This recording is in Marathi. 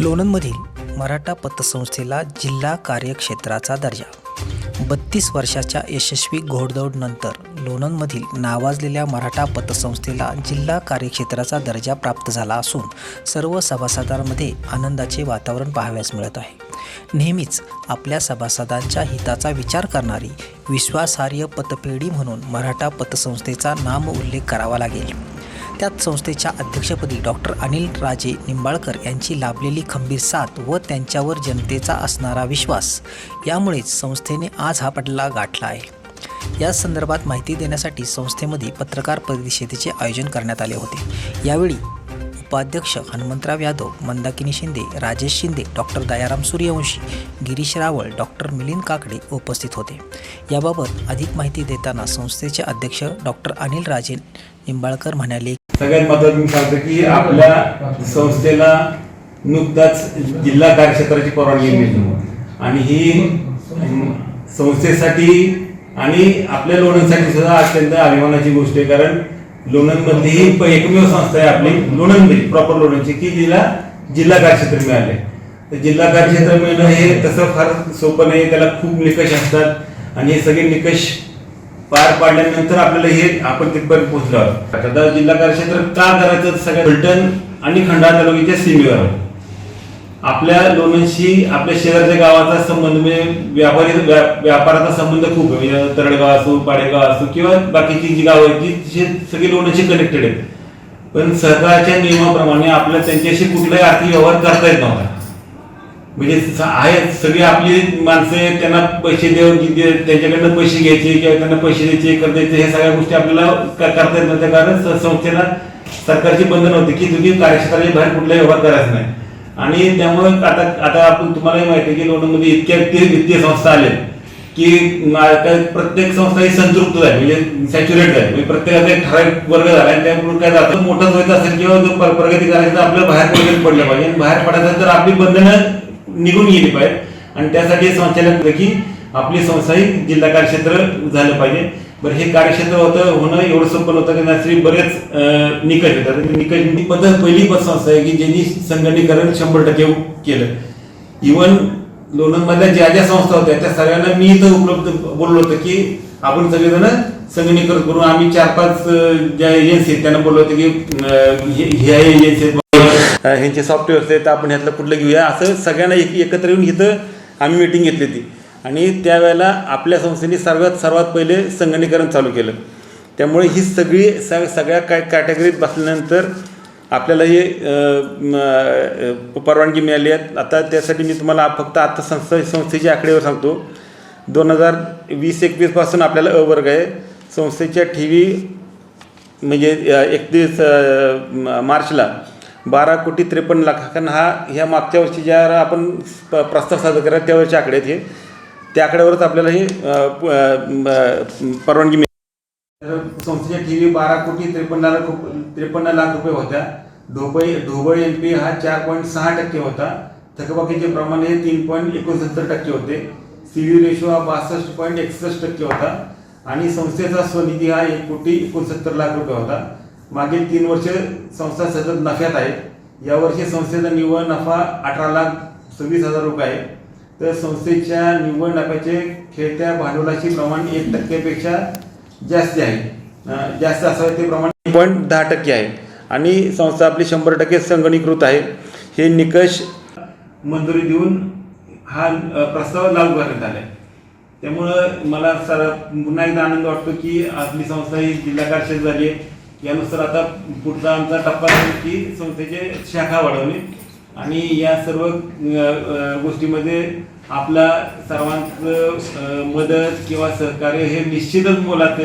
लोणंदमधील मराठा पतसंस्थेला जिल्हा कार्यक्षेत्राचा दर्जा. बत्तीस वर्षाच्या यशस्वी घोडदौडनंतर लोणंदमधील नावाजलेल्या मराठा पतसंस्थेला जिल्हा कार्यक्षेत्राचा दर्जा प्राप्त झाला असून सर्व सभासदांमध्ये आनंदाचे वातावरण पाहावयास मिळत आहे. नेहमीच आपल्या सभासदांच्या हिताचा विचार करणारी विश्वासार्ह पतपेढी म्हणून मराठा पतसंस्थेचा नाम उल्लेख करावा लागेल. त्यात संस्थेच्या अध्यक्षपदी डॉक्टर अनिल राजे निंबाळकर यांची लाभलेली खंबीर साथ व त्यांच्यावर जनतेचा असणारा विश्वास यामुळेच संस्थेने आज हा पडला गाठला आहे. या संदर्भात माहिती देण्यासाठी संस्थेमध्ये पत्रकार परिषदेचे आयोजन करण्यात आले होते. यावेळी उपाध्यक्ष हनुमंतराव यादव मंदाकिनी शिंदे राजेश शिंदे डॉक्टर दयाराम सूर्यवंशी गिरीश रावळ डॉक्टर मिलिंद काकडे उपस्थित होते. याबाबत अधिक माहिती देताना संस्थेचे अध्यक्ष डॉक्टर अनिल राजे निंबाळकर म्हणाले सगळ्यात महत्वाचं मी सांगतो की आपल्या संस्थेला नुकताच जिल्हा कार्यक्षेत्राची परवानगी मिळाली. आणि ही संस्थेसाठी आणि आपल्या लोणंदसाठी सुद्धा अत्यंत अभिमानाची गोष्ट आहे. कारण लोणंदमधली ही एकमेव संस्था आहे आपली लोणंदमधली प्रॉपर लोणंदची की जिला जिल्हा कार्यक्षेत्र मिळाले. तर जिल्हा कार्यक्षेत्र मिळणं हे तसं फार सोपं नाही त्याला खूप निकष असतात. आणि हे सगळे निकष पार पाडल्यानंतर आपल्याला हे आपण तिथपर्यंत पोहोचलो आहोत आता जिल्हा कार्यक्षेत्र का करायचं? सगळ्या फलटण आणि खंडाळा तालुक्याच्या सीमेवर. आपल्या लोणंदशी आपल्या शेजारच्या गावाचा संबंध म्हणजे व्यापारी व्या- व्यापाराचा संबंध खूप आहे. म्हणजे तरडगाव असो पाडेगाव असो किंवा बाकीची जी गावं आहेत ती जी सगळी लोणंदशी कनेक्टेड आहेत. पण सरकारच्या नियमाप्रमाणे आपल्या त्यांच्याशी कुठलाही आर्थिक व्यवहार करता येत नव्हता. म्हणजे आहेत सगळी आपली माणसं आहेत, त्यांना पैसे देऊन त्यांच्याकडनं पैसे घ्यायचे किंवा त्यांना पैसे द्यायचे कर द्यायचे हे सगळ्या गोष्टी आपल्याला करता येत नव्हत्या. कारण संस्थेला सरकारची बंधन होते की तुम्ही कार्यक्षेत्राच्या बाहेर कुठलाही व्यवहार करायचा नाही. आणि त्यामुळे आता आता आपण तुम्हालाही माहिती आहे की लोणंदमध्ये इतक्या वित्तीय वित्तीय संस्था आल्या की प्रत्येक संस्था ही संतृप्त आहे म्हणजे सॅच्युरेट आहे म्हणजे प्रत्येकाचा एक ठराविक वर्ग झाला आणि त्यामुळे काय जातं मोठं व्हायचं असेल किंवा जो प्रगती करायची तर आपल्याला बाहेर पडलं पडलं पाहिजे. आणि बाहेर पडायचं तर आपली बंधनं निघून गेली पाहिजे. आणि त्यासाठी हे संचालक आपली संस्था ही जिल्हा कार्यक्षेत्र झालं पाहिजे. बरं हे कार्यक्षेत्र होतं होणं एवढं सोपं होतं की त्यासाठी बरेच निकष येतात निकष ही पद्धत पहिली पतसंस्था आहे की ज्यांनी संगणकीकरण शंभर टक्के केलं. इवन लोणंदमधल्या ज्या ज्या संस्था होत्या त्या सगळ्यांना मी इथं उपलब्ध बोललो होतं की आपण सगळेजण संगणकीकरण करून आम्ही चार पाच ज्या एजन्सी आहेत त्यांना बोललो होतं की ह्या एजन्सी आहेत. ह्यांचे सॉफ्टवेअर आहेत तर आपण ह्यातलं कुठलं घेऊया. असं सगळ्यांना एक एकत्र येऊन इथं आम्ही मिटिंग घेतली होती. आणि त्यावेळेला आपल्या संस्थेने सर्वात सर्वात पहिले संगणीकरण चालू केलं. त्यामुळे ही सगळी स सगळ्या काय कॅटेगरीत बसल्यानंतर आपल्याला हे परवानगी मिळाली आहे. आता त्यासाठी मी तुम्हाला फक्त आता संस्था संस्थेची आकडेवर सांगतो. दोन हजार वीस एकवीसपासून आपल्याला अ वर्ग आहे. संस्थेच्या ठेवी म्हणजे एकतीस मार्चला बारा कोटी त्रेपन्न लाख. कारण हा ह्या मागच्या वर्षी ज्या आपण प- प्रस्ताव सादर करा त्यावेळेच्या आकडे आहेत हे. त्या आकड्यावरच आपल्याला हे प- परवानगी मिळते संस्थेच्या संस्थेच्या ठेवी बारा कोटी त्रेपन्न लाख रुप- त्रेपन्न लाख रुपये होत्या. ढोबळी ढोबळ एन पी हा चार पॉईंट सहा टक्के होता. थकबाकीचे प्रमाण हे तीन पॉईंट एकोणसत्तर टक्के होते. सी व्ही रेशो हा बासष्ट पॉईंट एकसष्ट टक्के होता. आणि संस्थेचा स्वनिधी हा एक कोटी एकोणसत्तर लाख रुपये होता. मागील तीन वर्ष संस्था सतत नफ्यात आहे. यावर्षी संस्थेचा निव्वळ नफा अठरा लाख सव्वीस हजार रुपये आहे. तर संस्थेच्या निव्वळ नफ्याचे खेळत्या भांडवलाची प्रमाण एक टक्क्यापेक्षा जास्त आहे. जास्त असावे ते प्रमाण पॉईंट दहा टक्के आहे. आणि संस्था आपली शंभर टक्के संगणीकृत आहे. हे निकष मंजुरी देऊन हा प्रस्ताव लागू करण्यात आला आहे त्यामुळं मला सर पुन्हा एकदा आनंद वाटतो की आपली संस्था ही जिल्हा कार्यक्षेत्र झाली आहे. यानुसार आता पुढचा आमचा टप्पा की संस्थेचे शाखा वाढवणे. आणि या सर्व गोष्टीमध्ये आपला सर्वांचं मदत किंवा सहकार्य हे निश्चितच मोलाचं